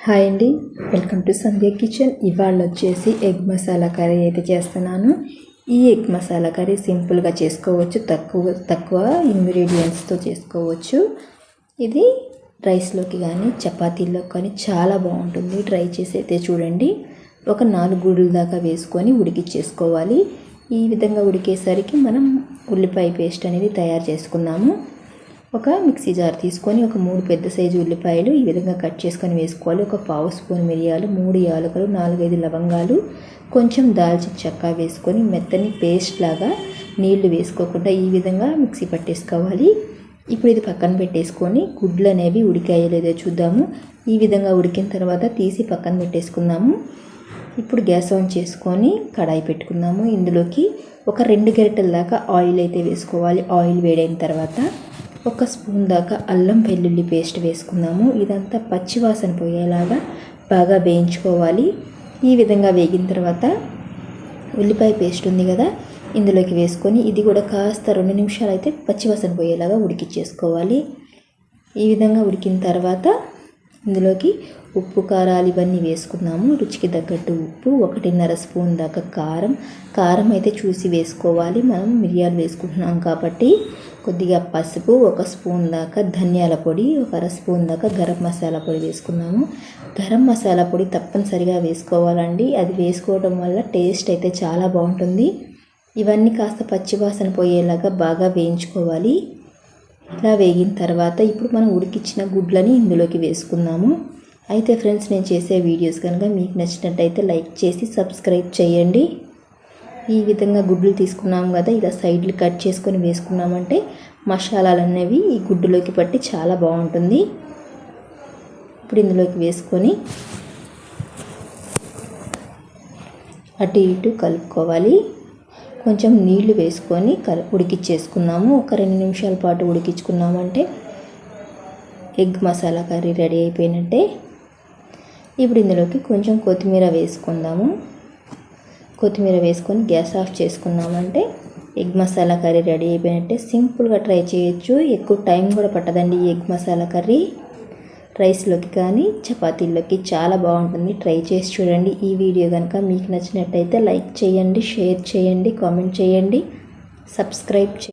Hi అండి. Welcome to Sandhya kitchen. ఇవాళ వచ్చేసి ఎగ్ మసాలా కర్రీ అయితే చేస్తున్నాను. ఈ ఎగ్ మసాలా కర్రీ సింపుల్గా చేసుకోవచ్చు. తక్కువ తక్కువ ఇంగ్రీడియంట్స్తో చేసుకోవచ్చు. ఇది రైస్లోకి కానీ చపాతీలోకి కానీ చాలా బాగుంటుంది. ట్రై చేసి అయితే చూడండి. ఒక నాలుగు గుడుల దాకా వేసుకొని ఉడికిచ్చేసుకోవాలి. ఈ విధంగా ఉడికేసరికి మనం ఉల్లిపాయ పేస్ట్ అనేది తయారు చేసుకుందాము ఒక మిక్సీ జార్ తీసుకొని ఒక మూడు పెద్ద సైజు ఉల్లిపాయలు ఈ విధంగా కట్ చేసుకొని వేసుకోవాలి. ఒక పావు స్పూన్ మిరియాలు మూడు యాలకులు నాలుగైదు లవంగాలు కొంచెం దాల్చిన చెక్క వేసుకొని మెత్తని పేస్ట్ లాగా నీళ్ళు వేసుకోకుండా ఈ విధంగా మిక్సీ పట్టేసుకోవాలి. ఇప్పుడు ఇది పక్కన పెట్టేసుకొని గుడ్లు అనేవి ఉడికాయో లేదో చూద్దాము. ఈ విధంగా ఉడికిన తర్వాత తీసి పక్కన పెట్టేసుకుందాము. ఇప్పుడు గ్యాస్ ఆన్ చేసుకొని కడాయి పెట్టుకుందాము. ఇందులోకి ఒక రెండు గరిటెల దాకా ఆయిల్ అయితే వేసుకోవాలి. ఆయిల్ వేడైన తర్వాత ఒక స్పూన్ దాకా అల్లం వెల్లుల్లి పేస్ట్ వేసుకుందాము. ఇదంతా పచ్చివాసన పోయేలాగా బాగా వేయించుకోవాలి. ఈ విధంగా వేగిన తర్వాత ఉల్లిపాయ పేస్ట్ ఉంది కదా ఇందులోకి వేసుకొని ఇది కూడా కాస్త రెండు నిమిషాలు అయితే పచ్చివాసన పోయేలాగా ఉడికిచ్చేసుకోవాలి. ఈ విధంగా ఉడికిన తర్వాత ఇందులోకి ఉప్పు కారాలు ఇవన్నీ వేసుకున్నాము. రుచికి తగ్గట్టు ఉప్పు ఒకటిన్నర స్పూన్ దాకా కారం. కారం అయితే చూసి వేసుకోవాలి. మనం మిరియాలు వేసుకుంటున్నాం కాబట్టి కొద్దిగా పసుపు ఒక స్పూన్ దాకా ధనియాల పొడి ఒక అర స్పూన్ దాకా గరం మసాలా పొడి వేసుకున్నాము. గరం మసాలా పొడి తప్పనిసరిగా వేసుకోవాలండి. అది వేసుకోవడం వల్ల టేస్ట్ అయితే చాలా బాగుంటుంది. ఇవన్నీ కాస్త పచ్చివాసన పోయేలాగా బాగా వేయించుకోవాలి. ఇలా వేగిన తర్వాత ఇప్పుడు మనం ఉడికిచ్చిన గుడ్లని ఇందులోకి వేసుకుందాము. అయితే ఫ్రెండ్స్ నేను చేసే వీడియోస్ కనుక మీకు నచ్చినట్టయితే లైక్ చేసి సబ్స్క్రైబ్ చేయండి. ఈ విధంగా గుడ్లు తీసుకున్నాం కదా ఇలా సైడ్లు కట్ చేసుకొని వేసుకున్నామంటే మసాలాలు అనేవి ఈ గుడ్డులోకి పట్టి చాలా బాగుంటుంది. ఇప్పుడు ఇందులోకి వేసుకొని అటు ఇటు కలుపుకోవాలి. కొంచెం నీళ్ళు వేసుకొని కర ఉడికిచ్చేసుకున్నాము. ఒక రెండు నిమిషాల పాటు ఉడికించుకున్నామంటే ఎగ్ మసాలా కర్రీ రెడీ అయిపోయినట్టే. ఇప్పుడు ఇందులోకి కొంచెం కొత్తిమీర వేసుకుందాము. కొత్తిమీర వేసుకొని గ్యాస్ ఆఫ్ చేసుకున్నామంటే ఎగ్ మసాలా కర్రీ రెడీ అయిపోయినట్టే. సింపుల్గా ట్రై చేయొచ్చు. ఎక్కువ టైం కూడా పట్టదండి ఈ ఎగ్ మసాలా కర్రీ. రైస్లోకి కానీ చపాతీల్లోకి చాలా బాగుంటుంది. ట్రై చేసి చూడండి. ఈ వీడియో కనుక మీకు నచ్చినట్టయితే లైక్ చేయండి షేర్ చేయండి కామెంట్ చేయండి. సబ్స్క్రైబ్ చే